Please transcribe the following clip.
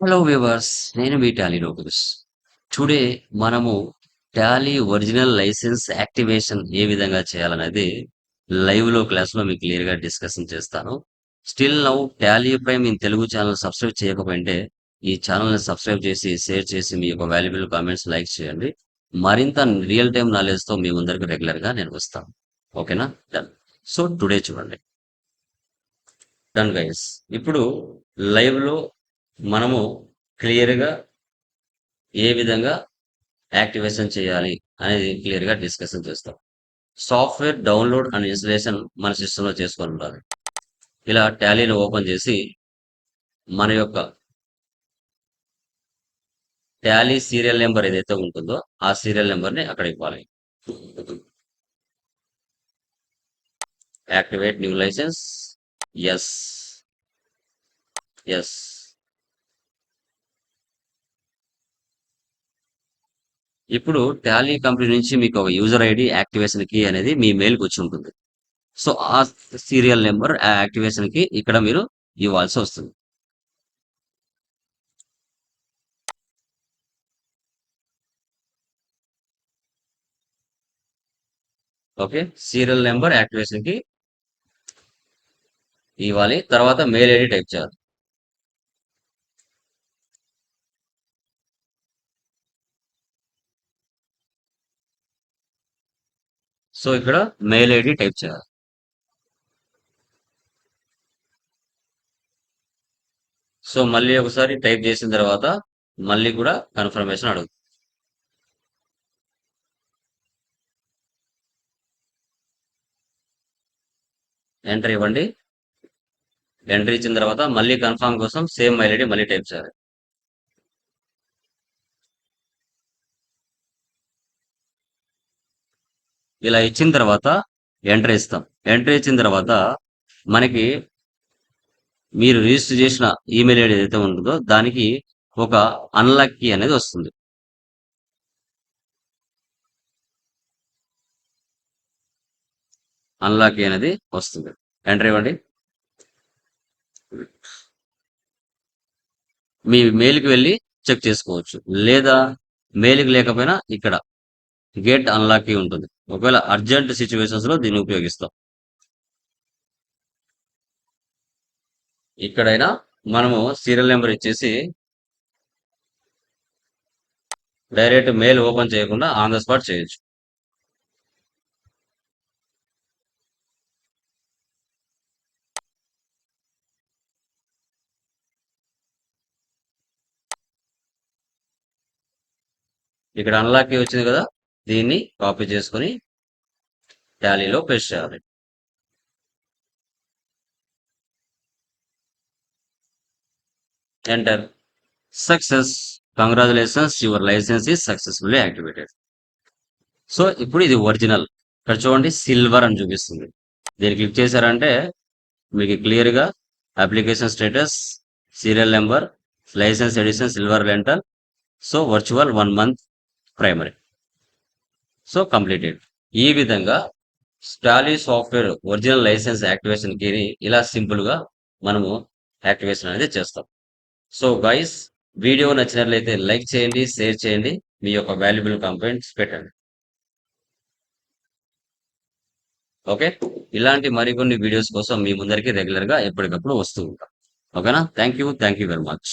Hello viewers నేను మీ Tally locus today మనము టాలీ ఒరిజినల్ లైసెన్స్ యాక్టివేషన్ ఏ విధంగా చేయాలనేది లైవ్లో క్లాస్లో మీకు క్లియర్గా డిస్కషన్ చేస్తాను. Still now Tally prime in Telugu channel subscribe చేయకపోయింటే ఈ ఛానల్ని సబ్స్క్రైబ్ చేసి షేర్ చేసి మీ యొక్క వాల్యుబుల్ కామెంట్స్ లైక్ చేయండి. మరింత రియల్ టైం నాలెడ్జ్తో మీ ముందరికి రెగ్యులర్గా నేను వస్తాను. ఓకేనా డన్ సో టుడే చూడండి. డన్ గైస్ ఇప్పుడు లైవ్లో మనము క్లియర్గా ఏ విధంగా యాక్టివేషన్ చేయాలి అనేది క్లియర్గా డిస్కషన్ చేస్తాం. సాఫ్ట్వేర్ డౌన్లోడ్ అండ్ ఇన్స్టలేషన్ మన సిస్టంలో చేసుకొని ఉండాలి. ఇలా టాలీని ఓపెన్ చేసి మన యొక్క టాలీ సీరియల్ నెంబర్ ఏదైతే ఉంటుందో ఆ సీరియల్ నెంబర్ని అక్కడ ఇవ్వాలి. Activate new licence. Yes. Yes. ఇప్పుడు టాలీ కంపెనీ నుంచి మీకు ఒక యూజర్ ఐడి యాక్టివేషన్ కీ అనేది మీ మెయిల్కి వచ్చి ఉంటుంది. సో ఆ సీరియల్ నెంబర్ ఆ యాక్టివేషన్కి ఇక్కడ మీరు ఇవ్వాల్సి వస్తుంది. ఓకే సీరియల్ నెంబర్ యాక్టివేషన్కి ఇవ్వాలి. తర్వాత మెయిల్ ఐడి టైప్ చేయాలి. సో ఇక్కడ మెయిల్ ఐడి టైప్ చేయాలి. సో మళ్ళీ ఒకసారి టైప్ చేసిన తర్వాత మళ్ళీ కూడా కన్ఫర్మేషన్ అడుగుతుంది ఎంటర్ ఇవ్వండి. ఎంటర్ ఇచ్చిన తర్వాత మళ్ళీ కన్ఫర్మ్ కోసం సేమ్ మెయిల్ ఐడి మళ్ళీ టైప్ చేయాలి. ఇలా ఇచ్చిన తర్వాత ఎంటర్ ఇస్తాం ఎంటర్ ఇచ్చిన తర్వాత మనకి మీరు రిజిస్టర్ చేసిన ఈమెయిల్ ఐడి ఏదైతే ఉంటుందో దానికి ఒక అన్లక్కీ అనేది వస్తుంది. అన్లాకీ అనేది వస్తుంది. ఎంటర్ ఇవ్వండి. మీ మెయిల్కి వెళ్ళి చెక్ చేసుకోవచ్చు. లేదా మెయిల్కి లేకపోయినా ఇక్కడ గేట్ అన్లాకీ ఉంటుంది. ఒకవేళ అర్జెంట్ సిచ్యువేషన్స్లో దీన్ని ఉపయోగిస్తాం. ఇక్కడైనా మనము సీరియల్ నెంబర్ ఇచ్చేసి డైరెక్ట్ మెయిల్ ఓపెన్ చేయకుండా ఆన్ ద స్పాట్ చేయొచ్చు. ఇక్కడ అన్లాక్ వచ్చింది కదా? దీన్ని కాపీ చేసుకొని టాలీలో పేస్ట్ చేయాలి. Enter success congratulations your licence is successfully activated so ఇప్పుడు ఇది ఒరిజినల్ ఇక్కడ చూడండి సిల్వర్ అని చూపిస్తుంది. దీన్ని క్లిక్ చేశారంటే మీకు క్లియర్గా application status serial number licence edition silver rental so virtual one month primary so completed. ఈ విధంగా స్టాలీ సాఫ్ట్వేర్ ఒరిజినల్ లైసెన్స్ యాక్టివేషన్ కీని ఇలా సింపుల్గా మనము యాక్టివేషన్ అనేది చేస్తాం. సో గైస్ వీడియో నచ్చినట్లయితే లైక్ చేయండి షేర్ చేయండి మీ యొక్క వాల్యుబుల్ కంప్లైంట్స్ పెట్టండి. ఓకే? ఇలాంటి మరికొన్ని వీడియోస్ కోసం మీ ముందరికి రెగ్యులర్గా ఎప్పటికప్పుడు వస్తూ ఉంటాం. ఓకేనా? Thank you thank you very much.